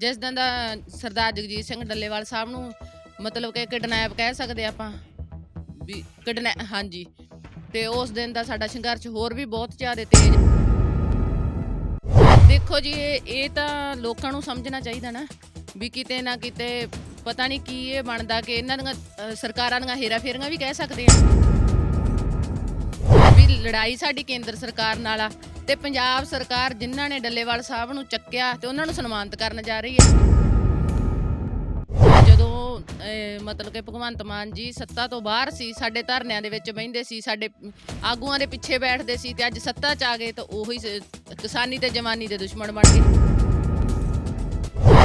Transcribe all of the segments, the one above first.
ਜਿਸ ਦਿਨ ਦਾ ਸਰਦਾਰ ਜਗਜੀਤ ਸਿੰਘ ਡੱਲੇਵਾਲ ਸਾਹਿਬ ਨੂੰ ਮਤਲਬ ਕਿ ਕਿਡਨੈਪ ਕਹਿ ਸਕਦੇ ਆਪਾਂ ਵੀ ਕਿਡਨੈ ਹਾਂਜੀ। ਤੇ ਉਸ ਦਿਨ ਦਾ ਸਾਡਾ ਸੰਘਰਸ਼ ਹੋਰ ਵੀ ਬਹੁਤ ਜ਼ਿਆਦਾ ਤੇਜ਼। ਦੇਖੋ ਜੀ ਇਹ ਇਹ ਤਾਂ ਲੋਕਾਂ ਨੂੰ ਸਮਝਣਾ ਚਾਹੀਦਾ ਨਾ ਵੀ ਕਿਤੇ ਨਾ ਕਿਤੇ ਪਤਾ ਨਹੀਂ ਕੀ ਇਹ ਬਣਦਾ ਕਿ ਇਹਨਾਂ ਦੀਆਂ ਅ, ਸਰਕਾਰਾਂ ਦੀਆਂ ਹੇਰਾ ਫੇਰੀਆਂ ਵੀ ਕਹਿ ਸਕਦੇ ਆ। ਵੀ ਲੜਾਈ ਸਾਡੀ ਕੇਂਦਰ ਸਰਕਾਰ ਨਾਲ ਆ। ਤੇ ਪੰਜਾਬ ਸਰਕਾਰ ਜਿਨ੍ਹਾਂ ਨੇ ਡੱਲੇਵਾਲ ਸਾਹਿਬ ਨੂੰ ਚੱਕਿਆ ਤੇ ਉਹਨਾਂ ਨੂੰ ਸਨਮਾਨਿਤ ਕਰਨ ਜਾ ਰਹੀ ਹੈ। ਜਦੋਂ ਅਹ, ਮਤਲਬ ਕਿ ਭਗਵੰਤ ਮਾਨ ਜੀ ਸੱਤਾ ਤੋਂ ਬਾਹਰ ਸੀ ਸਾਡੇ ਧਰਨਿਆਂ ਦੇ ਵਿੱਚ ਬਹਿੰਦੇ ਸੀ ਸਾਡੇ ਆਗੂਆਂ ਦੇ ਪਿੱਛੇ ਬੈਠਦੇ ਸੀ ਤੇ ਅੱਜ ਸੱਤਾ 'ਚ ਆ ਗਏ ਤਾਂ ਉਹੀ ਸ- ਕਿਸਾਨੀ ਤੇ ਜਵਾਨੀ ਦੇ ਦੁਸ਼ਮਣ ਬਣ ਗਏ।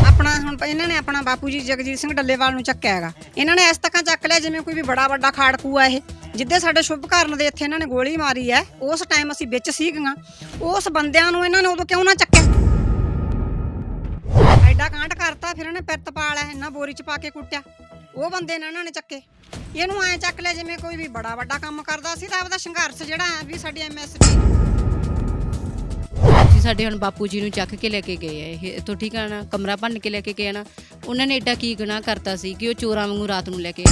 ਆਪਣਾ ਹੁਣ ਪ- ਇਹਨਾਂ ਨੇ ਆਪਣਾ ਬਾਪੂ ਜੀ ਜਗਜੀਤ ਸਿੰਘ ਡੱਲੇਵਾਲ ਨੂੰ ਚੱਕਿਆ ਹੈਗਾ। ਇਹਨਾਂ ਨੇ ਇਸ ਤੱਕਾਂ ਚੱਕ ਲਿਆ ਜਿਵੇਂ ਕੋਈ ਵੀ ਬੜਾ ਵੱਡਾ ਖਾੜਕੂ ਆ ਇਹ। ਜਿੱਦੇ ਸਾਡੇ ਸ਼ੁਭ ਕਾਰਨ ਦੇ ਇੱਥੇ ਇਹਨਾਂ ਨੇ ਗੋਲੀ ਮਾਰੀ ਹੈ, ਉਸ ਟਾਈਮ ਅਸੀਂ ਵਿੱਚ ਸੀਗੀਆਂ। ਉਸ ਬੰਦਿਆਂ ਨੂੰ ਇਹਨਾਂ ਨੇ ਉਦੋਂ ਕਿਉਂ ਨਾ ਚੱਕਿਆ? ਐਡਾ ਕਾਂਡ ਕਰਤਾ, ਫਿਰ ਇਹਨੇ ਪਿਰਤ ਪਾ ਇਹਨਾਂ ਬੋਰੀ ਚ ਪਾ ਕੇ ਕੁੱਟਿਆ। ਉਹ ਬੰਦੇ ਨੇ ਇਹਨਾਂ ਨੇ ਚੱਕੇ। ਇਹਨੂੰ ਐ ਚੱਕ ਲਿਆ ਜਿਵੇਂ ਕੋਈ ਵੀ ਬੜਾ ਵੱਡਾ ਕੰਮ ਕਰਦਾ ਸੀ ਤਾਂ ਆਪਦਾ ਸੰਘਰਸ਼ ਜਿਹੜਾ ਹੈ ਵੀ ਸਾਡੀ ਐਮਐਸਪੀ ਸਾਡੇ ਹੁਣ ਬਾਪੂ ਜੀ ਨੂੰ ਚੱਕ ਕੇ ਲੈ ਕੇ ਗਏ ਆ, ਇਹ ਇੱਥੋਂ ਠੀਕ ਆ ਨਾ, ਕਮਰਾ ਭੰਨ ਕੇ ਲੈ ਕੇ ਗਏ ਨਾ, ਉਹਨਾਂ ਨੇ ਐਡਾ ਕੀ ਗੁਨਾਹ ਕਰਤਾ ਸੀ ਕਿ ਉਹ ਚੋਰਾਂ ਵਾਂਗੂ ਰਾਤ ਨੂੰ ਲੈ ਕੇ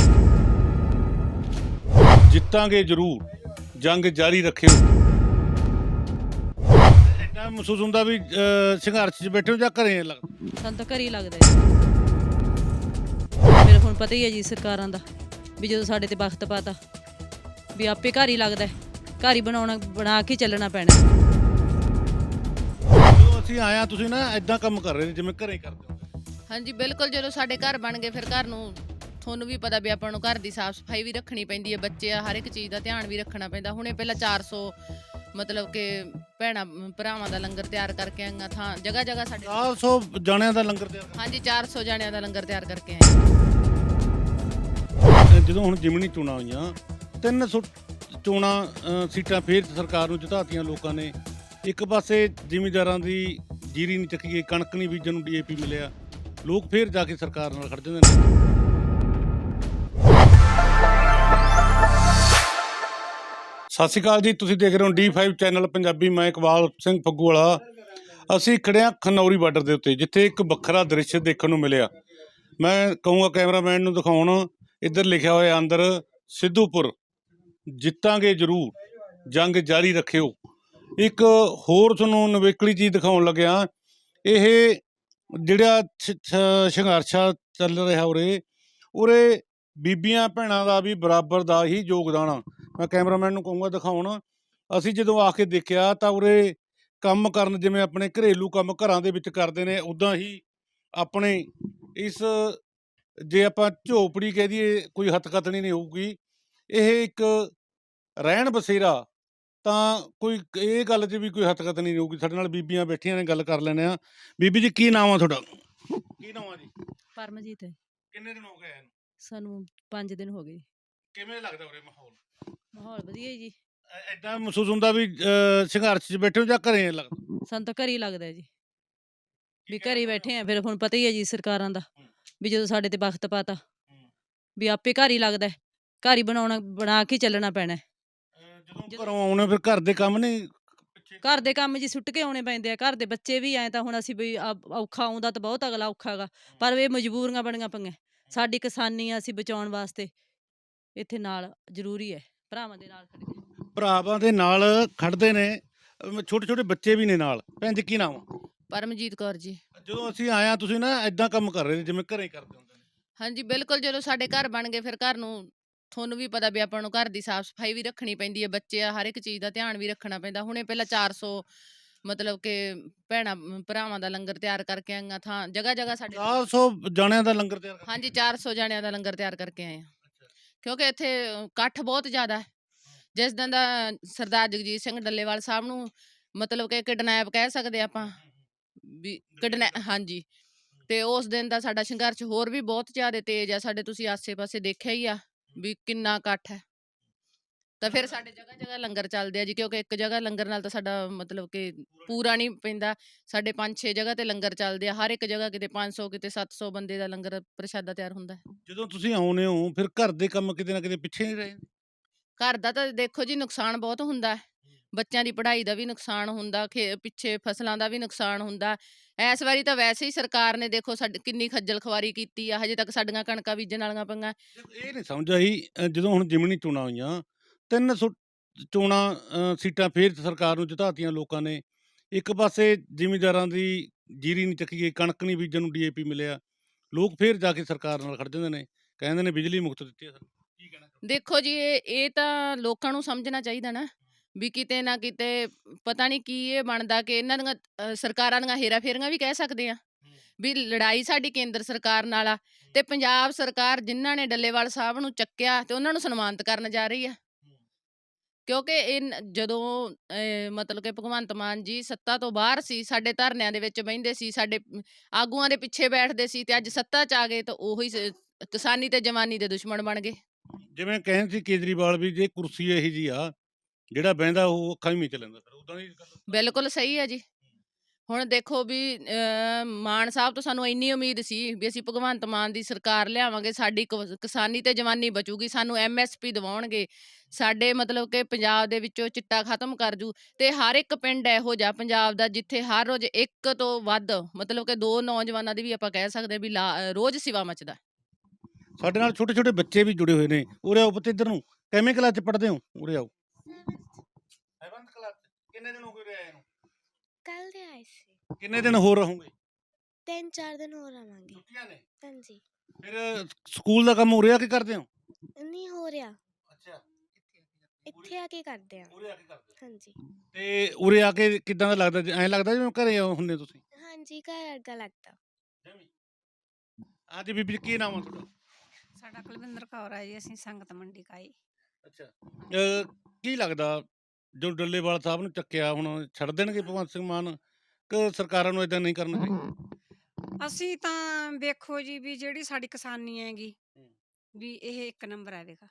ਜਿੱਤਾਂਗੇ ਜ਼ਰੂਰ। ਜੰਗ ਜਾਰੀ ਰੱਖਿਓ। ਐਡਾ ਮਹਿਸੂਸ ਹੁੰਦਾ ਵੀ ਅਹ, ਸੰਘਰਸ਼ 'ਚ ਬੈਠੇ ਹੋ ਜਾਂ ਘਰੇ ਲੱਗਦਾ? ਸਾਨੂੰ ਤਾਂ ਘਰ ਹੀ ਲੱਗਦਾ ਹੈ ਫਿਰ ਹੁਣ ਪਤਾ ਹੀ ਹੈ ਜੀ ਸਰਕਾਰਾਂ ਦਾ ਵੀ ਜਦੋਂ ਸਾਡੇ ਤੇ ਵਕਤ ਪਾਤਾ ਵੀ ਆਪੇ ਘਰ ਹੀ ਲੱਗਦਾ ਹੈ। ਘਰ ਹੀ ਬਣਾਉਣਾ ਬਣਾ ਕੇ ਚੱਲਣਾ ਪੈਣਾ ਹੈ। ਜਦੋਂ ਅਸੀਂ ਆਇਆ ਤੁਸੀਂ ਨਾ ਐਦਾਂ ਕੰਮ ਕਰ ਰਹੇ ਨੇ ਜਿਵੇਂ ਘਰੇ ਕਰਦੇ ਹੋ। ਹਾਂਜੀ ਬਿਲਕੁਲ ਜਦੋਂ ਸਾਡੇ ਘਰ ਬਣ ਗਏ ਫਿਰ ਘਰ ਨੂੰ ਤੁਹਾਨੂੰ ਵੀ ਪਤਾ ਵੀ ਆਪਾਂ ਨੂੰ ਘਰ ਦੀ ਸਾਫ਼ ਸਫ਼ਾਈ ਵੀ ਰੱਖਣੀ ਪੈਂਦੀ ਹੈ ਬੱਚੇ ਆ ਹਰ ਇੱਕ ਚੀਜ਼ ਦਾ ਧਿਆਨ ਵੀ ਰੱਖਣਾ ਪੈਂਦਾ। ਹੁਣੇ ਪਹਿਲਾਂ 400 ਮਤਲਬ ਕਿ ਭੈਣਾਂ ਭਰਾਵਾਂ ਦਾ ਲੰਗਰ ਤਿਆਰ ਕਰਕੇ ਆਈਆਂ ਥਾਂ ਜਗ੍ਹਾ ਜਗ੍ਹਾ ਸਾਡੇ 400 ਜਾਣਿਆਂ ਦਾ ਲੰਗਰ ਤਿਆਰ ਹਾਂਜੀ 400 ਜਾਣਿਆਂ ਦਾ ਲੰਗਰ ਤਿਆਰ ਕਰਕੇ ਆਏ। ਜਦੋਂ ਹੁਣ ਜਿਮਣੀ ਚੋਣਾਂ ਹੋਈਆਂ 300 ਚੋਣਾਂ ਸੀਟਾਂ ਫੇਰ ਸਰਕਾਰ ਨੂੰ ਜਿਤਾਤੀਆਂ ਲੋਕਾਂ ਨੇ। ਇੱਕ ਪਾਸੇ ਜ਼ਿਮੀਂਦਾਰਾਂ ਦੀ ਜੀਰੀ ਨਹੀਂ ਚੱਕੀ ਗਈ ਕਣਕ ਨਹੀਂ ਬੀਜਣ ਨੂੰ ਡੀਏਪੀ ਮਿਲਿਆ। ਲੋਕ ਫੇਰ ਜਾ ਕੇ ਸਰਕਾਰ ਨਾਲ ਖੜ ਜਾਂਦੇ ਨੇ। ਸਤਿ ਸ਼੍ਰੀ ਅਕਾਲ ਜੀ, ਤੁਸੀਂ ਦੇਖ ਰਹੇ ਹੋ D5 ਚੈਨਲ ਪੰਜਾਬੀ, ਮੈਂ ਇਕਬਾਲ ਸਿੰਘ ਫੱਗੂ ਵਾਲਾ। ਅਸੀਂ ਖੜੇ ਹਾਂ ਖਨੌਰੀ ਬਾਰਡਰ ਦੇ ਉੱਤੇ, ਜਿੱਥੇ ਇੱਕ ਵੱਖਰਾ ਦ੍ਰਿਸ਼ ਦੇਖਣ ਨੂੰ ਮਿਲਿਆ। ਮੈਂ ਕਹੂੰਗਾ ਕੈਮਰਾਮੈਨ ਨੂੰ ਦਿਖਾਉਣ, ਇੱਧਰ ਲਿਖਿਆ ਹੋਇਆ ਅੰਦਰ, ਸਿੱਧੂਪੁਰ। ਜਿੱਤਾਂਗੇ ਜ਼ਰੂਰ, ਜੰਗ ਜਾਰੀ ਰੱਖਿਓ। ਇੱਕ ਹੋਰ ਤੁਹਾਨੂੰ ਨਵੇਕਲੀ ਚੀਜ਼ ਦਿਖਾਉਣ ਲੱਗਿਆ, ਇਹ ਜਿਹੜਾ ਸ਼- ਸ਼- ਸੰਘਰਸ਼ ਆ ਚੱਲ ਰਿਹਾ ਉਰੇ ਉਰੇ ਬੀਬੀਆਂ ਭੈਣਾਂ ਦਾ ਵੀ ਬਰਾਬਰ ਦਾ ਹੀ ਯੋਗਦਾਨ ਆ। ਮੈਂ ਕੈਮਰਾਮੈਨ ਨੂੰ ਕਹੂੰਗਾ ਦਿਖਾਉਣ ਅਸੀਂ ਜਦੋਂ ਆ ਕੇ ਦੇਖਿਆ ਤਾਂ ਉਰੇ ਕੰਮ ਕਰਨ ਜਿਵੇਂ ਆਪਣੇ ਘਰੇਲੂ ਕੰਮ ਘਰਾਂ ਦੇ ਵਿੱਚ ਕਰਦੇ ਨੇ ਉਦਾਂ ਹੀ ਆਪਣੇ ਇਸ ਜੇ ਆਪਾਂ ਝੋਪੜੀ ਕਹਿ ਦਈਏ ਕੋਈ ਹੱਥਕਤਣੀ ਨਹੀਂ ਹੋਊਗੀ। ਇਹ ਇੱਕ ਰਹਿਣ ਬਸੇਰਾ ਤਾਂ ਕੋਈ ਇਹ ਗੱਲ 'ਚ ਵੀ ਕੋਈ ਹੱਥਕਤ ਨਹੀਂ ਹੋਊਗੀ। ਸਾਡੇ ਨਾਲ ਬੀਬੀਆਂ ਬੈਠੀਆਂ ਨੇ ਗੱਲ ਕਰ ਲੈਣੇ ਆ ਬੀਬੀ ਜੀ ਕੀ ਨਾਮ ਆ ਤੁਹਾਡਾ? ਕੀ ਨਾਮ ਆ ਜੀ ਪਰਮਜੀਤ ਕਿੰਨੇ ਦਿਨ ਹੋ ਗਏ ਇਹਨੂੰ? ਸਾਨੂੰ 5 ਦਿਨ ਹੋ ਗਏ। ਕਿਵੇਂ ਲੱਗਦਾ ਉਰੇ ਮਾਹੌਲ? ਮਾਹੌਲ ਵਧੀਆ ਜੀ। ਐ- ਮਹਿਸੂਸ ਹੁੰਦਾ ਵੀ ਅਹ, ਸੰਘਰਸ਼ 'ਚ ਬੈਠੇ ਹੋ ਜਾਂ ਘਰੇ ਲੱਗਦਾ? ਸਾਨੂੰ ਤਾਂ ਘਰ ਹੀ ਲੱਗਦਾ ਜੀ। ਵੀ ਘਰ ਹੀ ਬੈਠੇ ਆ ਫਿਰ ਹੁਣ ਪਤਾ ਹੀ ਹੈ ਜੀ ਸਰਕਾਰਾਂ ਦਾ ਵੀ ਜਦੋਂ ਸਾਡੇ ਤੇ ਵਕਤ ਪਾਤਾ। ਵੀ ਆਪੇ ਘਰ ਹੀ ਲੱਗਦਾ ਹੈ। ਘਰ ਹੀ ਬਣਾਉਣਾ ਬਣਾ ਕੇ ਚੱਲਣਾ ਪੈਣਾ ਹੈ। ਅਹ, ਜਦੋਂ ਘਰੋਂ ਆਉਣੇ ਫਿਰ ਘਰ ਦੇ ਕੰਮ ਨਹੀਂ ਪਿੱਛੇ ਘਰ ਦੇ ਕੰਮ ਜੀ ਸੁੱਟ ਕੇ ਆਉਣੇ ਪੈਂਦੇ ਆ। ਘਰ ਦੇ ਬੱਚੇ ਵੀ ਐ ਤਾਂ ਹੁਣ ਅਸੀਂ ਵੀ ਆ- ਔਖਾ ਆਉਂਦਾ ਤਾਂ ਬਹੁਤ ਅਗਲਾ ਔਖਾਗਾ ਪਰ ਇਹ ਮਜਬੂਰੀਆਂ ਬਣੀਆਂ ਪਈਆਂ। ਸਾਡੀ ਕਿਸਾਨੀ ਆ ਅਸੀਂ ਬਚਾਉਣ ਵਾਸਤੇ ਇੱਥੇ ਨਾਲ ਜ਼ਰੂਰੀ ਹੈ ਭਰਾਵਾਂ ਦੇ ਨਾਲ ਖੜੇ। ਭਰਾਵਾਂ ਦੇ ਨਾਲ ਖੜਦੇ ਨੇ ਛੋਟੇ ਛੋਟੇ ਬੱਚੇ ਵੀ ਨੇ ਨਾਲ। ਭੈਣ ਜੀ ਕੀ ਨਾਮ ਆ? ਪਰਮਜੀਤ ਕੌਰ ਜੀ। ਜਦੋਂ ਅਸੀਂ ਆਇਆ ਤੁਸੀਂ ਨਾ ਐਦਾਂ ਕੰਮ ਕਰ ਰਹੇ ਨੇ ਜਿਵੇਂ ਘਰੇ ਕਰਦੇ ਹੁੰਦੇ ਨੇ। ਹਾਂਜੀ ਬਿਲਕੁਲ ਜਦੋਂ ਸਾਡੇ ਘਰ ਬਣ ਗਏ ਫਿਰ ਘਰ ਨੂੰ ਤੁਹਾਨੂੰ ਵੀ ਪਤਾ ਵੀ ਆਪਾਂ ਨੂੰ ਘਰ ਦੀ ਸਾਫ਼ ਸਫ਼ਾਈ ਵੀ ਰੱਖਣੀ ਪੈਂਦੀ ਹੈ। ਬੱਚੇ ਆ ਹਰ ਇੱਕ ਚੀਜ਼ ਦਾ ਧਿਆਨ ਵੀ ਰੱਖਣਾ ਪੈਂਦਾ। ਹੁਣੇ ਪਹਿਲਾਂ 400 ਮਤਲਬ ਕਿ ਭੈਣਾਂ ਭਰਾਵਾਂ ਦਾ ਲੰਗਰ ਤਿਆਰ ਕਰਕੇ ਆਈਆਂ ਥਾਂ ਜਗ੍ਹਾ ਜਗ੍ਹਾ ਸਾਡੇ 400 ਜਾਣਿਆਂ ਦਾ ਲੰਗਰ ਤਿਆਰ ਕਰਦੇ ਹਾਂਜੀ 400 ਜਾਣਿਆਂ ਦਾ ਲੰਗਰ ਤਿਆਰ ਕਰਕੇ ਆਏ ਆ ਕਿਉਂਕਿ ਇੱਥੇ ਇਕੱਠ ਬਹੁਤ ਜ਼ਿਆਦਾ ਹੈ। ਜਿਸ ਦਿਨ ਦਾ ਸਰਦਾਰ ਜਗਜੀਤ ਸਿੰਘ ਡੱਲੇਵਾਲ ਸਾਹਿਬ ਨੂੰ ਮਤਲਬ ਕਿ ਕਿਡਨੈਪ ਕਹਿ ਸਕਦੇ ਆਪਾਂ ਵੀ ਕਿਡਨੈ ਹਾਂਜੀ। ਤੇ ਉਸ ਦਿਨ ਦਾ ਸਾਡਾ ਸੰਘਰਸ਼ ਹੋਰ ਵੀ ਬਹੁਤ ਜ਼ਿਆਦਾ ਤੇਜ਼ ਆ। ਸਾਡੇ ਤੁਸੀਂ ਆਸੇ-ਪਾਸੇ ਦੇਖਿਆ ਹੀ ਆ ਵੀ ਕਿੰਨਾ ਇਕੱਠ ਹੈ। ਤਾਂ ਫਿਰ ਸਾਡੇ ਜਗ੍ਹਾ ਜਗ੍ਹਾ ਲੰਗਰ ਚੱਲਦੇ ਆ ਜੀ ਕਿਉਂਕਿ ਇੱਕ ਜਗ੍ਹਾ ਲੰਗਰ ਨਾਲ ਤਾਂ ਸਾਡਾ ਮਤਲਬ ਕਿ ਪੂਰਾ ਨਹੀਂ ਪੈਂਦਾ। ਸਾਡੇ 5-6 ਜਗ੍ਹਾ ਤੇ ਲੰਗਰ ਚੱਲਦੇ ਆ ਹਰ ਇੱਕ ਜਗ੍ਹਾ ਕਿਤੇ 500 ਕਿਤੇ 700 ਬੰਦੇ ਦਾ ਲੰਗਰ ਪ੍ਰਸ਼ਾਦਾ ਤਿਆਰ ਹੁੰਦਾ। ਹੈ ਜਦੋਂ ਤੁਸੀਂ ਆਉਨੇ ਹੋ ਫਿਰ ਘਰ ਦੇ ਕੰਮ ਕਿਤੇ ਨਾ ਕਿਤੇ ਪਿੱਛੇ ਨਹੀਂ ਰਹੇ ਘਰ ਦਾ ਤਾਂ ਦੇਖੋ ਜੀ ਨੁਕਸਾਨ ਬਹੁਤ ਹੁੰਦਾ। ਹੈ। ਬੱਚਿਆਂ ਦੀ ਪੜ੍ਹਾਈ ਦਾ ਵੀ ਨੁਕਸਾਨ ਹੁੰਦਾ ਖੇ ਪਿੱਛੇ ਫਸਲਾਂ ਦਾ ਵੀ ਨੁਕਸਾਨ ਹੁੰਦਾ। ਇਸ ਵਾਰੀ ਤਾਂ ਵੈਸੇ ਹੀ ਸਰਕਾਰ ਨੇ ਦੇਖੋ ਸਾਡੀ ਕਿੰਨੀ ਖੱਜਲ ਖਵਾਰੀ ਕੀਤੀ ਆ ਹਜੇ ਤੱਕ ਸਾਡੀਆਂ ਕਣਕਾਂ ਬੀਜਣ ਵਾਲੀਆਂ ਪਈਆਂ। ਇਹ ਨਹੀਂ ਸਮਝ ਆਈ ਅ, ਜਦੋਂ ਹੁਣ ਜਿਮਣੀ ਚੋਣਾਂ ਹੋਈਆਂ ਤਿੰਨ ਸੌ ਚੋਣਾਂ ਅ, ਸੀਟਾਂ ਫੇਰ ਸਰਕਾਰ ਨੂੰ ਜਿਤਾਤੀਆਂ ਲੋਕਾਂ ਨੇ। ਇੱਕ ਪਾਸੇ ਜ਼ਿਮੀਂਦਾਰਾਂ ਦੀ ਜੀਰੀ ਨਹੀਂ ਚੱਕੀ ਗਈ ਕਣਕ ਨਹੀਂ ਬੀਜਣ ਨੂੰ ਡੀਏਪੀ ਮਿਲਿਆ। ਲੋਕ ਫੇਰ ਜਾ ਕੇ ਸਰਕਾਰ ਨਾਲ ਖੜ ਜਾਂਦੇ ਨੇ ਕਹਿੰਦੇ ਨੇ ਬਿਜਲੀ ਮੁਕਤ ਦਿੱਤੀ ਹੈ ਸਾਨੂੰ। ਕੀ ਕਹਿਣਾ ਦੇਖੋ ਜੀ ਇਹ ਇਹ ਤਾਂ ਲੋਕਾਂ ਨੂੰ ਸਮਝਣਾ ਚਾਹੀਦਾ ਨਾ ਵੀ ਕਿਤੇ ਨਾ ਕਿਤੇ ਪਤਾ ਨਹੀਂ ਕੀ ਇਹ ਬਣਦਾ ਕਿ ਇਹਨਾਂ ਦੀਆਂ ਅ, ਸਰਕਾਰਾਂ ਦੀਆਂ ਹੇਰਾ ਫੇਰੀਆਂ ਵੀ ਕਹਿ ਸਕਦੇ ਆ ਵੀ ਲੜਾਈ ਸਾਡੀ ਕੇਂਦਰ ਸਰਕਾਰ ਨਾਲ ਆ ਤੇ ਪੰਜਾਬ ਸਰਕਾਰ ਜਿਨ੍ਹਾਂ ਨੇ ਡੱਲੇਵਾਲ ਸਾਹਿਬ ਨੂੰ ਚੱਕਿਆ ਤੇ ਉਹਨਾਂ ਨੂੰ ਸਨਮਾਨਿਤ ਕਰਨ ਜਾ ਰਹੀ ਆ। ਕਿਉਂਕਿ ਇਹ ਨ- ਜਦੋਂ ਅਹ, ਮਤਲਬ ਕਿ ਭਗਵੰਤ ਮਾਨ ਜੀ ਸੱਤਾ ਤੋਂ ਬਾਹਰ ਸੀ ਸਾਡੇ ਧਰਨਿਆਂ ਦੇ ਵਿੱਚ ਬਹਿੰਦੇ ਸੀ ਸਾਡੇ ਅਮ, ਆਗੂਆਂ ਦੇ ਪਿੱਛੇ ਬੈਠਦੇ ਸੀ ਤੇ ਅੱਜ ਸੱਤਾ 'ਚ ਆ ਗਏ ਤਾਂ ਉਹੀ ਸ- ਕਿਸਾਨੀ ਤੇ ਜਵਾਨੀ ਦੇ ਦੁਸ਼ਮਣ ਬਣ ਗਏ। ਜਿਵੇਂ ਕਹਿੰਦੇ ਸੀ ਕੇਜਰੀਵਾਲ ਵੀ ਜੇ ਕੁਰਸੀ ਇਹੀ ਜੀ ਆ ਜਿਹੜਾ ਬਹਿੰਦਾ ਉਹ ਅੱਖਾਂ ਹੀ ਮੀਚ ਲੈਂਦਾ ਫਿਰ ਉਦਾਂ ਦੀ ਗੱਲ ਬਿਲਕੁਲ ਸਹੀ ਹੈ ਜੀ। ਹੁਣ ਦੇਖੋ ਵੀ ਅਹ, ਮਾਨ ਸਾਹਿਬ ਤੋਂ ਸਾਨੂੰ ਇੰਨੀ ਉਮੀਦ ਸੀ ਵੀ ਅਸੀਂ ਭਗਵੰਤ ਮਾਨ ਦੀ ਸਰਕਾਰ ਲਿਆਵਾਂਗੇ ਸਾਡੀ ਕ- ਕਿਸਾਨੀ ਤੇ ਜਵਾਨੀ ਬਚੂਗੀ ਸਾਨੂੰ ਐਮਐਸਪੀ ਦਿਵਾਉਣਗੇ ਸਾਡੇ ਮਤਲਬ ਕਿ ਪੰਜਾਬ ਦੇ ਵਿੱਚੋਂ ਚਿੱਟਾ ਖਤਮ ਕਰ ਜੂ ਤੇ ਹਰ ਇੱਕ ਪਿੰਡ ਇਹੋ ਜਿਹਾ ਪੰਜਾਬ ਦਾ ਜਿੱਥੇ ਹਰ ਰੋਜ਼ ਇੱਕ ਤੋਂ ਵੱਧ ਮਤਲਬ ਕਿ ਦੋ ਨੌਜਵਾਨਾਂ ਦੀ ਵੀ ਆਪਾਂ ਕਹਿ ਸਕਦੇ ਹਾਂ ਵੀ ਲਾ- ਰੋਜ਼ ਸਿਵਾ ਮਚਦਾ। ਸਾਡੇ ਨਾਲ ਛੋਟੇ ਛੋਟੇ ਬੱਚੇ ਵੀ ਜੁੜੇ ਹੋਏ ਨੇ। ਉਰੇ ਆਓ ਪੁੱਤ ਇੱਧਰ ਨੂੰ। ਕਿਵੇਂ ਕਲਾਸ ਚ ਪੜ੍ਹਦੇ ਹੋ? ਉਰੇ ਆਓ। ਹੈਵੰਤ ਕਲਾਸ ਕਿੰਨੇ ਦਿਨ ਹੋ ਗਏ? ਕੱਲ ਦੇ ਆਏ ਸੀ। ਕਿੰਨੇ ਦਿਨ ਹੋਰ ਰਹੋਗੇ? ਤਿੰਨ ਚਾਰ ਦਿਨ ਹੋਰ ਆਵਾਂਗੇ ਛੁੱਟੀਆਂ ਨੇ? ਹਾਂਜੀ। ਫਿਰ ਸਕੂਲ ਦਾ ਕੰਮ ਉਰੇ ਆ ਕੇ ਕਰਦੇ ਹੋ? ਨਹੀਂ ਹੋ ਰਿਹਾ ਅੱਛਾ। ਇੱਥੇ ਆ ਕੇ ਕਰਦੇ ਆ ਉਰੇ ਆ ਕੇ ਕਰਦੇ ਹਾਂਜੀ। ਤੇ ਉਰੇ ਆ ਕੇ ਕਿਦਾਂ ਦਾ ਲੱਗਦਾ? ਐਂ ਲੱਗਦਾ ਜਿਵੇਂ ਘਰੇ ਹੁੰਦੇ ਤੁਸੀਂ? ਹਾਂਜੀ ਘਰ ਵਰਗਾ ਲੱਗਦਾ। ਹਾਂਜੀ ਬੀਬੀ ਜੀ, ਕੀ ਨਾਮ ਆ ਤੁਹਾਡਾ? ਸਾਡਾ ਕੁਲਵਿੰਦਰ ਕੌਰ ਹੈ ਜੀ ਅਸੀਂ ਸੰਗਤ ਮੰਡੀ ਕਾਈ ਅੱਛਾ। ਕੀ ਲੱਗਦਾ ਜੋ ਡੱਲੇਵਾਲ ਸਾਹਿਬ ਨੂੰ ਚੱਕਿਆ ਹੁਣ ਛੱਡ ਦੇਣਗੇ ਭਗਵੰਤ ਸਿੰਘ ਮਾਨ ਕਿ ਸਰਕਾਰਾਂ ਨੂੰ ਇਦਾਂ ਨਹੀਂ ਕਰਨਾ ਚਾਹੀਦਾ? ਅਸੀਂ ਤਾਂ ਵੇਖੋ ਜੀ ਵੀ ਜਿਹੜੀ ਸਾਡੀ ਕਿਸਾਨੀ ਹੈਗੀ। ਵੀ ਇਹ ਇੱਕ ਨੰਬਰ ਹੈ ਵੇਖਾ।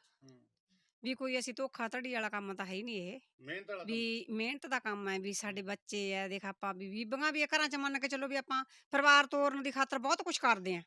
ਵੀ ਕੋਈ ਅਸੀਂ ਧੋਖਾ ਧੜੀ ਵਾਲਾ ਕੰਮ ਤਾਂ ਹੈ ਹੀ ਨਹੀਂ ਇਹ। ਮਿਹਨਤ ਵਾਲਾ ਵੀ ਮਿਹਨਤ ਦਾ ਕੰਮ ਹੈ ਵੀ ਸਾਡੇ ਬੱਚੇ ਆ ਦੇਖ ਆਪਾਂ ਵੀ ਬੀਬੀਆਂ ਵੀ ਘਰਾਂ ਚ ਮੰਨ ਕੇ ਚੱਲੋ ਵੀ ਆਪਾਂ ਪਰਿਵਾਰ ਤੋਰਨ ਦੀ ਖਾਤਰ ਬਹੁਤ ਕੁਝ ਕਰਦੇ ਆ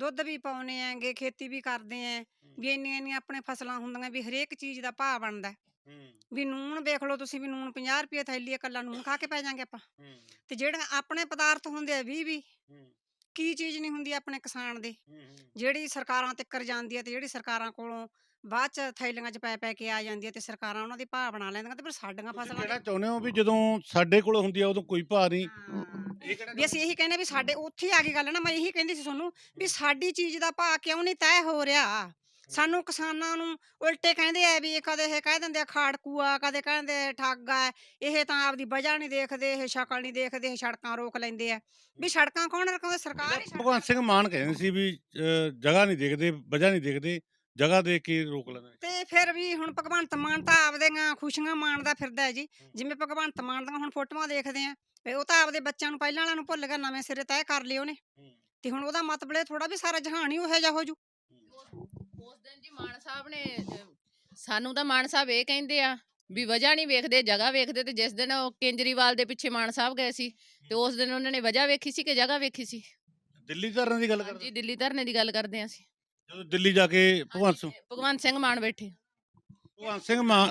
ਦੁੱਧ ਵੀ ਪਾਉਨੇ ਆਂਗੇ ਖੇਤੀ ਵੀ ਕਰਦੇ ਆ ਵੀ ਇੰਨੀਆਂ ਇੰਨੀਆਂ ਆਪਣੇ ਫਸਲਾਂ ਹੁੰਦੀਆਂ ਵੀ ਹਰੇਕ ਚੀਜ਼ ਦਾ ਭਾਅ ਬਣਦਾ। ਹੈ। ਵੀ ਨੂਣ ਵੇਖ ਲਓ ਤੁਸੀਂ ਵੀ ਨੂਣ 50 ਰੁਪਏ ਥੈਲੀ ਇਕੱਲਾ ਨੂਣ ਖਾ ਕੇ ਪੈ ਜਾਾਂਗੇ ਆਪਾਂ। ਹੂੰ, ਤੇ ਜਿਹੜੇ ਆਪਣੇ ਪਦਾਰਥ ਹੁੰਦੇ ਆ 20 20 ਹੂੰ, ਕੀ ਚੀਜ਼ ਨਹੀਂ ਹੁੰਦੀ ਆਪਣੇ ਕਿਸਾਨ ਦੇ? ਹੂੰ, ਹੂੰ। ਜਿਹੜੀ ਸਰਕਾਰਾਂ ਤੱਕਰ ਜਾਂਦੀ ਹੈ ਤੇ ਜਿਹੜੀ ਸਰਕਾਰਾਂ ਕੋਲੋਂ ਬਾਅਦ ਚ ਥੈਲੀਆਂ ਚ ਪੈ ਪੈ ਕੇ ਆ ਜਾਂਦੀ ਹੈ ਤੇ ਸਰਕਾਰਾਂ ਉਹਨਾਂ ਦੀ ਭਾਅ ਬਣਾ ਲੈਂਦੀਆਂ ਤੇ ਫਿਰ ਸਾਡੀਆਂ ਤੁਸੀਂ ਫਸਲਾਂ ਕਹਿਣਾ ਚਾਹੁੰਦੇ ਹੋ ਵੀ ਜਦੋਂ ਸਾਡੇ ਕੋਲ ਹੁੰਦੀ ਆ ਉਦੋਂ ਕੋਈ ਭਾਅ ਨਹੀਂ? ਹਾਂ। ਇਹ ਕਹਿਣਾ ਵੀ ਅਸੀਂ ਇਹੀ ਕਹਿੰਦੇ ਵੀ ਸਾਡੇ ਉੱਥੇ ਆ ਗਈ ਗੱਲ ਨਾ ਮੈਂ ਇਹੀ ਕਹਿੰਦੀ ਸੀ ਤੁਹਾਨੂੰ ਵੀ ਸਾਡੀ ਚੀਜ਼ ਦਾ ਭਾਅ ਕਿਉਂ ਨਹੀਂ ਤੈਅ ਹੋ ਰਿਹਾ? ਸਾਨੂੰ ਕਿਸਾਨਾਂ ਨੂੰ ਉਲਟੇ ਕਹਿੰਦੇ ਆ ਵੀ ਕਦੇ ਇਹ ਕਹਿ ਦਿੰਦੇ ਆ ਖਾੜਕੂ ਆ ਕਦੇ ਕਹਿੰਦੇ ਠੱਗ ਆ ਇਹ ਤਾਂ ਆਪਦੀ ਵਜ੍ਹਾ ਨਹੀਂ ਦੇਖਦੇ ਇਹ ਸ਼ਕਲ ਨਹੀਂ ਦੇਖਦੇ ਇਹ ਸੜਕਾਂ ਰੋਕ ਲੈਂਦੇ ਆ। ਵੀ ਸੜਕਾਂ ਕੌਣ ਰਕਾਉਂਦੇ ਸਰਕਾਰ ਹੀ ਸੜਕਾਂ ਭਗਵੰਤ ਸਿੰਘ ਮਾਨ ਕਹਿੰਦੇ ਸੀ ਵੀ ਅਹ, ਜਗ੍ਹਾ ਨਹੀਂ ਦੇਖਦੇ ਵਜ੍ਹਾ ਨਹੀਂ ਦੇਖਦੇ ਜਗ੍ਹਾ ਦੇ ਕੇ ਰੋਕ ਲੈਂਦੇ ਨੇ। ਤੇ ਫਿਰ ਵੀ ਹੁਣ ਭਗਵੰਤ ਮਾਨ ਤਾਂ ਆਪਦੀਆਂ ਖੁਸ਼ੀਆਂ ਮਾਣਦਾ ਫਿਰਦਾ ਹੈ। ਜੀ ਜਿਵੇਂ ਭਗਵੰਤ ਮਾਨ ਦੀਆਂ ਹੁਣ ਫੋਟੋਆਂ ਦੇਖਦੇ ਆ ਵੀ ਉਹ ਤਾਂ ਆਪਦੇ ਬੱਚਿਆਂ ਨੂੰ ਪਹਿਲਾਂ ਵਾਲਿਆਂ ਨੂੰ ਭੁੱਲ ਗਿਆ ਨਵੇਂ ਸਿਰੇ ਤੈਅ ਕਰ ਲਏ ਉਹਨੇ। ਤੇ ਹੁਣ ਉਹਦਾ ਮਤਲਬ ਇਹ ਥੋੜਾ ਵੀ ਸਾਰਾ ਜਹਾਨ ਹੀ ਉਹੋ ਜਿਹਾ ਹੋ ਜੂ। ਦਿਨ ਜੀ ਮਾਨ ਸਾਹਿਬ ਨੇ ਅਹ, ਸਾਨੂੰ ਤਾਂ ਮਾਨ ਸਾਹਿਬ ਇਹ ਕਹਿੰਦੇ ਆ ਵੀ ਵਜ੍ਹਾ ਨਹੀਂ ਵੇਖਦੇ ਜਗ੍ਹਾ ਵੇਖਦੇ ਤੇ ਜਿਸ ਦਿਨ ਉਹ ਕੇਜਰੀਵਾਲ ਦੇ ਪਿੱਛੇ ਮਾਨ ਸਾਹਿਬ ਗਏ ਸੀ ਤੇ ਉਸ ਦਿਨ ਉਹਨਾਂ ਨੇ ਵਜ੍ਹਾ ਵੇਖੀ ਸੀ ਕਿ ਜਗ੍ਹਾ ਵੇਖੀ ਸੀ? ਦਿੱਲੀ ਧਰਨ ਦੀ ਗੱਲ ਹਾਂਜੀ ਕਰਦੇ ਦਿੱਲੀ ਧਰਨੇ ਦੀ ਗੱਲ ਕਰਦੇ ਆ ਅਸੀਂ। ਜਦੋਂ ਦਿੱਲੀ ਜਾ ਕੇ ਭਗਵੰਤ ਸਿੰਘ ਭਗਵੰਤ ਸਿੰਘ ਮਾਨ ਬੈਠੇ। ਭਗਵੰਤ ਸਿੰਘ ਮਾਨ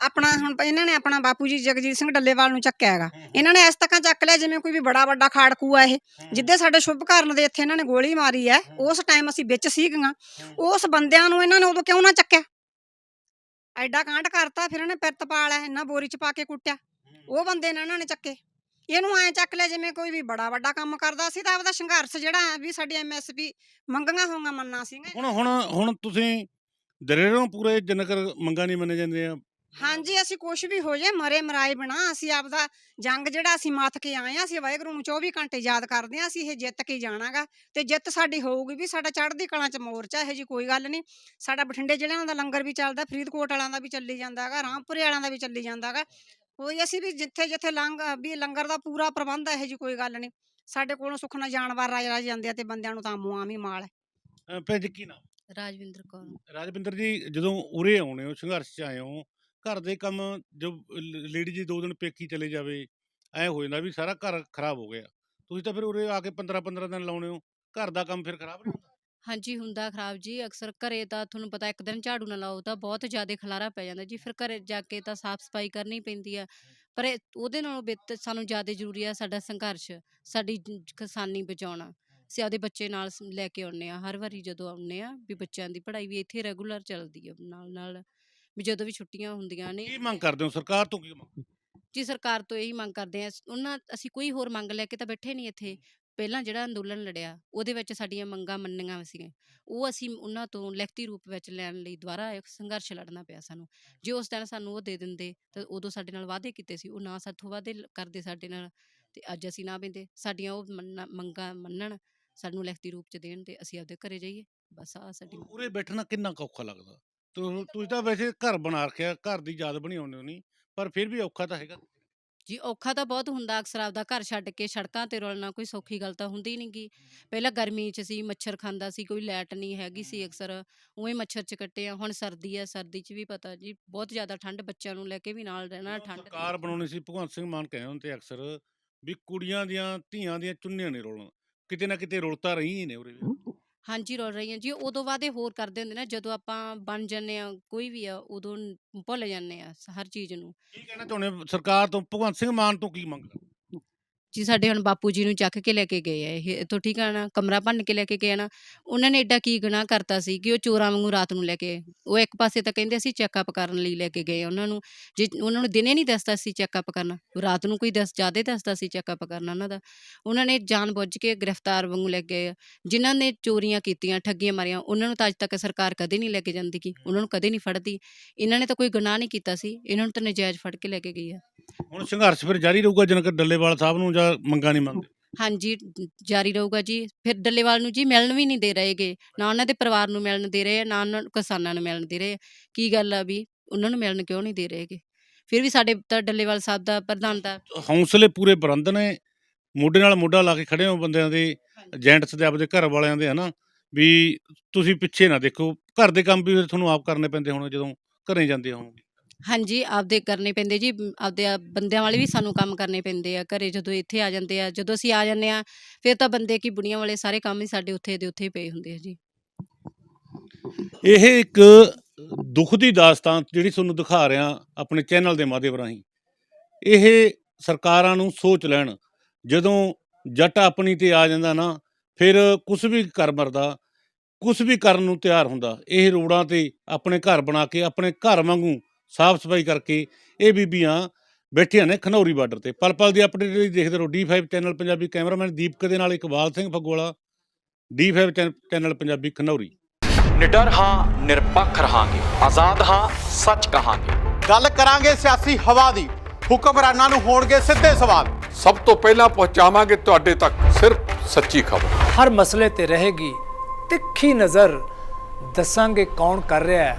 ਆਪਣਾ ਹੁਣ ਪ- ਇਹਨਾਂ ਨੇ ਆਪਣਾ ਬਾਪੂ ਜੀ ਜਗਜੀਤ ਸਿੰਘ ਡੱਲੇਵਾਲ ਨੂੰ ਚੱਕਿਆ ਹੈਗਾ। ਇਹਨਾਂ ਨੇ ਇਸ ਤੱਕਾਂ ਚੱਕ ਲਿਆ ਜਿਵੇਂ ਕੋਈ ਵੀ ਬੜਾ ਵੱਡਾ ਖਾੜਕੂ ਆ ਇਹ। ਜਿੱਦੇ ਸਾਡੇ ਸ਼ੁਭ ਕਰਨ ਦੇ ਇੱਥੇ ਇਹਨਾਂ ਨੇ ਗੋਲੀ ਮਾਰੀ ਹੈ ਉਸ ਟਾਈਮ ਅਸੀਂ ਵਿੱਚ ਸੀਗੀਆਂ। ਉਸ ਬੰਦਿਆਂ ਨੂੰ ਇਹਨਾਂ ਨੇ ਉਦੋਂ ਕਿਉਂ ਨਾ ਚੱਕਿਆ? ਐਡਾ ਕਾਂਡ ਕਰਤਾ ਫਿਰ ਇਹਨੇ ਪਿਰਤ ਪਾ ਲਿਆ ਇਹਨਾਂ ਬੋਰੀ ਚ ਪਾ ਕੇ ਕੁੱਟਿਆ। ਉਹ ਬੰਦੇ ਨੇ ਇਹਨਾਂ ਨੇ ਚੱਕੇ। ਇਹਨੂੰ ਐ ਚੱਕ ਲਿਆ ਜਿਵੇਂ ਕੋਈ ਵੀ ਬੜਾ ਵੱਡਾ ਕੰਮ ਕਰਦਾ। ਸੀ ਤਾਂ ਆਪਦਾ ਸੰਘਰਸ਼ ਜਿਹੜਾ ਹੈ ਵੀ ਸਾਡੀ ਐਮਐਸਪੀ ਮੰਗੀਆਂ ਹੋਈਆਂ ਮੰਨਾ ਸੀਗਾ ਹੁਣ ਹੁਣ ਹੁਣ ਤੁਸੀਂ ਦਰੇਰੋਂ ਪੂਰੇ ਜਨਕਰ ਮੰਗਾ ਨਹੀਂ ਮੰਨੇ ਜਾਂਦੇ ਆ ਹਾਂਜੀ ਅਸੀਂ ਕੁਛ ਵੀ ਹੋ ਜਾਏ ਮਰੇ ਮਰਾਏ ਬਣਾ ਅਸੀਂ ਆਪਦਾ ਜੰਗ ਜਿਹੜਾ ਅਸੀਂ ਮੱਥ ਕੇ ਆਏ ਆ ਅਸੀਂ ਵਾਹਿਗੁਰੂ ਨੂੰ 24 ਘੰਟੇ ਯਾਦ ਕਰਦੇ ਆ ਅਸੀਂ ਇਹ ਜਿੱਤ ਕੇ ਜਾਣਾਗਾ ਤੇ ਜਿੱਤ ਸਾਡੀ ਹੋਊਗੀ ਵੀ ਸਾਡਾ ਚੜ੍ਹਦੀ ਕਲਾਂ ਚ ਮੋਰਚਾ ਇਹ ਜੀ ਕੋਈ ਗੱਲ ਨਹੀਂ। ਸਾਡਾ ਬਠਿੰਡੇ ਜ਼ਿਲ੍ਹਿਆਂ ਦਾ ਲੰਗਰ ਵੀ ਚੱਲਦਾ ਫਰੀਦਕੋਟ ਵਾਲਿਆਂ ਦਾ ਵੀ ਚੱਲੀ ਜਾਂਦਾਗਾ ਰਾਮਪੁਰੇ ਵਾਲਿਆਂ ਦਾ ਵੀ ਚੱਲੀ ਜਾਂਦਾਗਾ। ਕੋਈ ਅਸੀਂ ਵੀ ਜਿੱਥੇ ਜਿੱਥੇ ਲੰਗ ਵੀ ਲੰਗਰ ਦਾ ਪੂਰਾ ਪ੍ਰਬੰਧ ਹੈ ਇਹ ਜੀ ਕੋਈ ਗੱਲ ਨਹੀਂ। ਸਾਡੇ ਕੋਲੋਂ ਸੁਖਨਾ ਜਾਨਵਰ ਰਾਜ ਰਾਜ ਜਾਂਦੇ ਆ ਤੇ ਬੰਦਿਆਂ ਨੂੰ ਤਾਂ ਮੁਆਮ ਹੀ ਮਾਲ ਹੈ। ਅਹ ਭੈਣ ਜੀ ਕੀ ਨਾਮ? ਰਾਜਵਿੰਦਰ ਕੌਰ। ਰਾਜਵਿੰਦਰ ਜੀ ਜਦੋਂ ਉਰੇ ਆਉਣੇ ਹੋ ਸੰਘਰਸ਼ 'ਚ ਆਏ ਹੋ ਘਰ ਦੇ ਕੰਮ ਜੋ ਲੇਡੀ ਜੀ ਦੋ ਦਿਨ ਪੇਕੀ ਚਲੇ ਜਾਵੇ, ਐ ਹੋ ਜਾਂਦਾ ਵੀ ਸਾਰਾ ਘਰ ਖਰਾਬ ਹੋ ਗਿਆ। ਤੁਸੀਂ ਤਾਂ ਫਿਰ ਉਰੇ ਆ ਕੇ 15 15 ਦਿਨ ਲਾਉਣੇ ਹੋ, ਘਰ ਦਾ ਕੰਮ ਫਿਰ ਖਰਾਬ ਨਹੀਂ ਹੁੰਦਾ? ਹਾਂਜੀ, ਹੁੰਦਾ ਖਰਾਬ ਜੀ, ਅਕਸਰ ਘਰੇ ਤਾਂ ਤੁਹਾਨੂੰ ਪਤਾ ਇੱਕ ਦਿਨ ਝਾੜੂ ਨਾ ਲਾਓ ਤਾਂ ਬਹੁਤ ਜ਼ਿਆਦਾ ਖਲਾਰਾ ਪੈ ਜਾਂਦਾ ਜੀ, ਫਿਰ ਘਰੇ ਜਾ ਕੇ ਤਾਂ ਸਾਫ਼ ਸਫ਼ਾਈ ਕਰਨੀ ਪੈਂਦੀ ਆ। ਪਰ ਇਹ- ਉਹਦੇ ਨਾਲੋਂ ਬਿਹਤਰ ਸਾਨੂੰ ਜ਼ਿਆਦਾ ਜ਼ਰੂਰੀ ਆ ਸਾਡਾ ਸੰਘਰਸ਼, ਸਾਡੀ ਜ- ਕਿਸਾਨੀ ਬਚਾਉਣਾ। ਅਸੀਂ ਆਪਦੇ ਬੱਚੇ ਨਾਲ ਸ- ਲੈ ਕੇ ਆਉਂਦੇ ਆ ਹਰ ਵਾਰੀ ਜਦੋਂ ਆਉਂਦੇ ਆ ਵੀ ਬੱਚਿਆਂ ਦੀ ਪੜ੍ਹਾਈ ਵੀ ਇੱਥੇ ਰੈਗੂਲਰ ਚੱਲਦੀ ਆ ਨਾਲ ਨਾਲ ਵੀ ਜਦੋਂ ਵੀ ਛੁੱਟੀਆਂ ਹੁੰਦੀਆਂ ਨੇ ਕੀ ਮੰਗ ਕਰਦੇ ਹੋ? ਸਰਕਾਰ ਤੋਂ ਕੀ ਮੰਗ? ਜੀ ਸਰਕਾਰ ਤੋਂ ਇਹੀ ਮੰਗ ਕਰਦੇ ਆ ਉਹਨਾਂ ਅਸੀਂ ਕੋਈ ਹੋਰ ਮੰਗ ਲੈ ਕੇ ਤਾਂ ਬੈਠੇ ਨਹੀਂ ਇੱਥੇ। ਪਹਿਲਾਂ ਜਿਹੜਾ ਅੰਦੋਲਨ ਲੜਿਆ ਉਹਦੇ ਵਿੱਚ ਸਾਡੀਆਂ ਮੰਗਾਂ ਮੰਨੀਆਂ ਸੀਗੀਆਂ। ਉਹ ਅਸੀਂ ਉਹਨਾਂ ਤੋਂ ਲਿਖਤੀ ਰੂਪ ਵਿੱਚ ਲੈਣ ਲਈ ਦੁਬਾਰਾ ਇੱਕ ਸੰਘਰਸ਼ ਲੜਨਾ ਪਿਆ ਸਾਨੂੰ। ਜੇ ਉਸ ਦਿਨ ਸਾਨੂੰ ਉਹ ਦੇ ਦਿੰਦੇ ਤਾਂ ਉਦੋਂ ਸਾਡੇ ਨਾਲ ਵਾਅਦੇ ਕੀਤੇ ਸੀ। ਉਹ ਨਾ ਸਾਥੋਂ ਵਾਅਦੇ ਕਰਦੇ ਸਾਡੇ ਨਾਲ ਤੇ ਅੱਜ ਅਸੀਂ ਨਾ ਪੈਂਦੇ ਸਾਡੀਆਂ ਉਹ ਮੰਨਾਂ- ਮੰਗਾਂ ਮੰਨਣ ਸਾਨੂੰ ਲਿਖਤੀ ਰੂਪ ਚ ਦੇਣ ਤੇ ਅਸੀਂ ਆਪਦੇ ਘਰੇ ਜਾਈਏ। ਬਸ ਆ ਸਾਡੀ। ਉਰੇ ਬੈਠਣਾ ਕਿੰਨਾ ਕੁ ਔਖਾ ਲੱਗਦਾ? ਤੁ- ਤੁਸੀਂ ਤਾਂ ਵੈਸੇ ਘਰ ਬਣਾ ਰੱਖਿਆ ਘਰ ਦੀ ਯਾਦ ਬਣਾਉਂਦੇ ਹੋ ਨਹੀਂ ਪਰ ਫਿਰ ਵੀ ਔਖਾ ਤਾਂ ਹੈਗਾ ਜੀ ਔਖਾ ਤਾਂ ਬਹੁਤ ਹੁੰਦਾ ਅਕਸਰ ਆਪਦਾ ਘਰ ਛੱਡ ਕੇ ਸੜਕਾਂ ਤੇ ਰੁਲਣਾ ਕੋਈ ਸੌਖੀ ਗੱਲ ਤਾਂ ਹੁੰਦੀ ਨਹੀਂ ਗੀ ਪਹਿਲਾਂ ਗਰਮੀ 'ਚ ਸੀ ਮੱਛਰ ਖਾਂਦਾ ਸੀ ਕੋਈ ਲਾਈਟ ਨਹੀਂ ਹੈਗੀ ਸੀ ਅਕਸਰ ਉਵੇਂ ਮੱਛਰ 'ਚ ਕੱਟੇ ਆ ਹੁਣ ਸਰਦੀ ਆ ਸਰਦੀ 'ਚ ਵੀ ਪਤਾ ਜੀ ਬਹੁਤ ਜ਼ਿਆਦਾ ਠੰਡ ਬੱਚਿਆਂ ਨੂੰ ਲੈ ਕੇ ਵੀ ਨਾਲ ਰਹਿਣਾ ਠੰਡ। ਸਰਕਾਰ ਬਣਾਉਣੀ ਸੀ ਭਗਵੰਤ ਸਿੰਘ ਮਾਨ ਕਹਿੰਦੇ ਹੁੰਦੇ ਅਕਸਰ ਵੀ ਕੁੜੀਆਂ ਦੀਆਂ ਧੀਆਂ ਦੀਆਂ ਚੁੰਨੀਆਂ ਨਹੀਂ ਰੋਲਣ ਕਿਤੇ ਨਾ ਕਿਤੇ ਰੁਲਤਾ ਰਹੀ ਨੇ ਉਰੇ ਵੀ। ਹਾਂਜੀ, ਰੋਲ ਰਹੀ ਰਹੀਆਂ ਜੀ। ਉਦੋਂ ਇਹ ਹੋਰ ਕਰਦੇ ਹੁੰਦੇ ਨਾ, ਜਦੋਂ ਆਪਾਂ ਬਣ ਜੰਨੇ ਆ ਕੋਈ ਵੀ ਆ, ਉਦੋਂ ਭੁੱਲ ਜਾਂਦੇ ਆ ਸ- ਹਰ ਚੀਜ਼ ਨੂੰ। ਕੀ ਕਹਿਣਾ ਚਾਹੁੰਦੇ ਹੋ? ਸਰਕਾਰ ਤੋਂ, ਭਗਵੰਤ ਸਿੰਘ ਮਾਨ ਤੋਂ ਕੀ ਮੰਗ ਕਰਦੇ ਜੀ ਸਾਡੇ ਹੁਣ ਬਾਪੂ ਜੀ ਨੂੰ ਚੱਕ ਕੇ ਲੈ ਕੇ ਗਏ ਆ ਇਹ, ਇੱਥੋਂ ਠੀਕ ਆ ਨਾ, ਕਮਰਾ ਭੰਨ ਕੇ ਲੈ ਕੇ ਗਏ ਆ ਨਾ, ਉਹਨਾਂ ਨੇ ਐਡਾ ਕੀ ਗੁਨਾਹ ਕਰਤਾ ਸੀ ਕਿ ਉਹ ਚੋਰਾਂ ਵਾਂਗੂ ਰਾਤ ਨੂੰ ਲੈ ਕੇ, ਉਹ ਇੱਕ ਪਾਸੇ ਤਾਂ ਕਹਿੰਦੇ ਅਸੀਂ ਚੈੱਕਅਪ ਕਰਨ ਲਈ ਲੈ ਕੇ ਗਏ ਉਹਨਾਂ ਨੂੰ, ਜੇ ਉਹਨਾਂ ਨੂੰ ਦਿਨੇ ਨਹੀਂ ਦੱਸਦਾ ਸੀ ਚੈੱਕਅਪ ਕਰਨਾ, ਰਾਤ ਨੂੰ ਕੋਈ ਦੱਸ, ਜ਼ਿਆਦਾ ਦੱਸਦਾ ਸੀ ਚੈੱਕਅਪ ਕਰਨਾ ਉਹਨਾਂ ਦਾ, ਉਹਨਾਂ ਨੇ ਜਾਣ ਬੁੱਝ ਕੇ ਗ੍ਰਿਫਤਾਰ ਵਾਂਗੂ ਲੈ ਕੇ ਗਏ ਆ, ਜਿਨ੍ਹਾਂ ਨੇ ਚੋਰੀਆਂ ਕੀਤੀਆਂ, ਠੱਗੀਆਂ ਮਾਰੀਆਂ, ਉਹਨਾਂ ਨੂੰ ਤਾਂ ਅੱਜ ਤੱਕ ਸਰਕਾਰ ਕਦੇ ਨਹੀਂ ਲੈ ਕੇ ਜਾਂਦੀ ਕਿ ਉਹਨਾਂ ਨੂੰ ਕਦੇ ਨਹੀਂ ਫੜਦੀ, ਇਹਨਾਂ ਨੇ ਤਾਂ ਕੋਈ ਗੁਨਾਹ ਨਹੀਂ ਕੀਤਾ ਸੀ, ਇਹਨਾਂ ਨੂੰ ਤਾਂ ਨਜਾਇਜ਼ ਫੜ ਕੇ ਲੈ ਕੇ ਗਈ ਆ। ਹੁਣ ਸੰਘਰਸ਼ ਫਿਰ ਜਾਰੀ ਰਹੂਗਾ ਜਨਕ ਡੱਲੇਵਾਲ ਸਾਹਿਬ ਨੂੰ ਜਾਂ ਮੰਗਾ ਨਹੀਂ ਮੰਗਦੇ। ਹਾਂਜੀ ਜਾਰੀ ਰਹੂਗਾ ਜੀ। ਫਿਰ ਡੱਲੇਵਾਲ ਨੂੰ ਜੀ ਮਿਲਣ ਵੀ ਨਹੀਂ ਦੇ ਰਹੇਗੇ। ਨਾ ਉਹਨਾਂ ਦੇ ਪਰਿਵਾਰ ਨੂੰ ਮਿਲਣ ਦੇ ਰਹੇ ਆ ਨਾ ਉਹਨਾਂ ਕਿਸਾਨਾਂ ਨੂੰ ਮਿਲਣ ਦੇ ਰਹੇ। ਆ ਕੀ ਗੱਲ ਆ ਵੀ ਉਹਨਾਂ ਨੂੰ ਮਿਲਣ ਕਿਉਂ ਨਹੀਂ ਦੇ ਰਹੇਗੇ? ਫਿਰ ਵੀ ਸਾਡੇ ਤਾਂ ਡੱਲੇਵਾਲ ਸਾਹਿਬ ਦਾ ਪ੍ਰਧਾਨ ਦਾ ਹੌਸਲੇ ਪੂਰੇ ਬੁਲੰਦ ਨੇ। ਮੋਢੇ ਨਾਲ ਮੋਢਾ ਲਾ ਕੇ ਖੜੇ ਹੋ ਬੰਦਿਆਂ ਦੇ ਏਜੰਟਸ ਦੇ ਆਪਦੇ ਘਰ ਵਾਲਿਆਂ ਦੇ ਹਨਾ? ਵੀ ਤੁਸੀਂ ਪਿੱਛੇ ਨਾ ਦੇਖੋ। ਘਰ ਦੇ ਕੰਮ ਵੀ ਫਿਰ ਤੁਹਾਨੂੰ ਆਪ ਕਰਨੇ ਪੈਂਦੇ ਹੁਣ ਜਦੋਂ ਘਰੇ ਜਾਂਦੇ ਹੋ ਹਾਂਜੀ ਆਪਦੇ ਕਰਨੇ ਪੈਂਦੇ ਜੀ ਮ, ਆਪਦੇ ਆ ਬੰਦਿਆਂ ਵਾਲੇ ਵੀ ਸਾਨੂੰ ਕੰਮ ਕਰਨੇ ਪੈਂਦੇ ਆ ਘਰੇ ਜਦੋਂ ਇੱਥੇ ਆ ਜਾਂਦੇ ਆ ਜਦੋਂ ਅਸੀਂ ਆ ਜਾਂਦੇ ਆ ਫਿਰ ਤਾਂ ਬੰਦੇ ਕੀ ਬੁੜੀਆਂ ਵਾਲੇ ਸਾਰੇ ਕੰਮ ਹੀ ਸਾਡੇ ਉੱਥੇ ਦੇ ਉੱਥੇ ਹੀ ਪਏ ਹੁੰਦੇ ਆ ਜੀ। ਇਹ ਇੱਕ ਦੁੱਖ ਦੀ ਦਾਸਤਾਨ ਜਿਹੜੀ ਤੁਹਾਨੂੰ ਦਿਖਾ ਰਿਹਾ ਆਪਣੇ ਚੈਨਲ ਦੇ ਮਾਧਿਅਮ ਰਾਹੀਂ। ਇਹ ਸਰਕਾਰਾਂ ਨੂੰ ਸੋਚ ਲੈਣ ਜਦੋਂ ਜੱਟ ਆਪਣੀ ਤੇ ਆ ਜਾਂਦਾ ਨਾ ਫਿਰ ਕੁਝ ਵੀ ਕਰ ਮਰਦਾ ਕੁਝ ਵੀ ਕਰਨ ਨੂੰ ਤਿਆਰ ਹੁੰਦਾ ਇਹ ਰੋਡਾਂ ਤੇ ਆਪਣੇ ਘਰ ਬਣਾ ਕੇ ਆਪਣੇ ਘਰ ਵਾਂਗੂ ਸਾਫ਼ ਸਫ਼ਾਈ ਕਰਕੇ ਇਹ ਬੀਬੀਆਂ ਬੈਠੀਆਂ ਨੇ ਖਨੌਰੀ ਬਾਰਡਰ ਤੇ। ਪਲ ਪਲ ਦੀ ਅਪਡੇਟ ਲਈ ਦੇਖਦੇ ਰਹੋ D5 channel Punjabi cameraman Deepak ਦੇ ਨਾਲ ਇਕਬਾਲ ਸਿੰਘ ਫਗਵਾਲਾ D5 ਚੈਨ- ਚੈਨਲ ਪੰਜਾਬੀ ਖਨੌਰੀ। ਨਿਡਰ ਹਾਂ ਨਿਰਪੱਖ ਰਹਾਂਗੇ। ਆਜ਼ਾਦ ਹਾਂ ਸੱਚ ਕਹਾਂਗੇ। ਗੱਲ ਕਰਾਂਗੇ ਸਿਆਸੀ ਹਵਾ ਦੀ। ਹੁਕਮਰਾਨਾਂ ਨੂੰ ਹੋਣਗੇ ਸਿੱਧੇ ਸਵਾਲ। ਸਭ ਤੋਂ ਪਹਿਲਾਂ ਪਹੁੰਚਾਵਾਂਗੇ ਤੁਹਾਡੇ ਤੱਕ ਸਿਰਫ ਸੱਚੀ ਖਬਰ। ਹਰ ਮਸਲੇ ਤੇ ਰਹੇਗੀ ਤਿੱਖੀ ਨਜ਼ਰ। ਦੱਸਾਂਗੇ ਕੌਣ ਕਰ ਰਿਹਾ ਹੈ।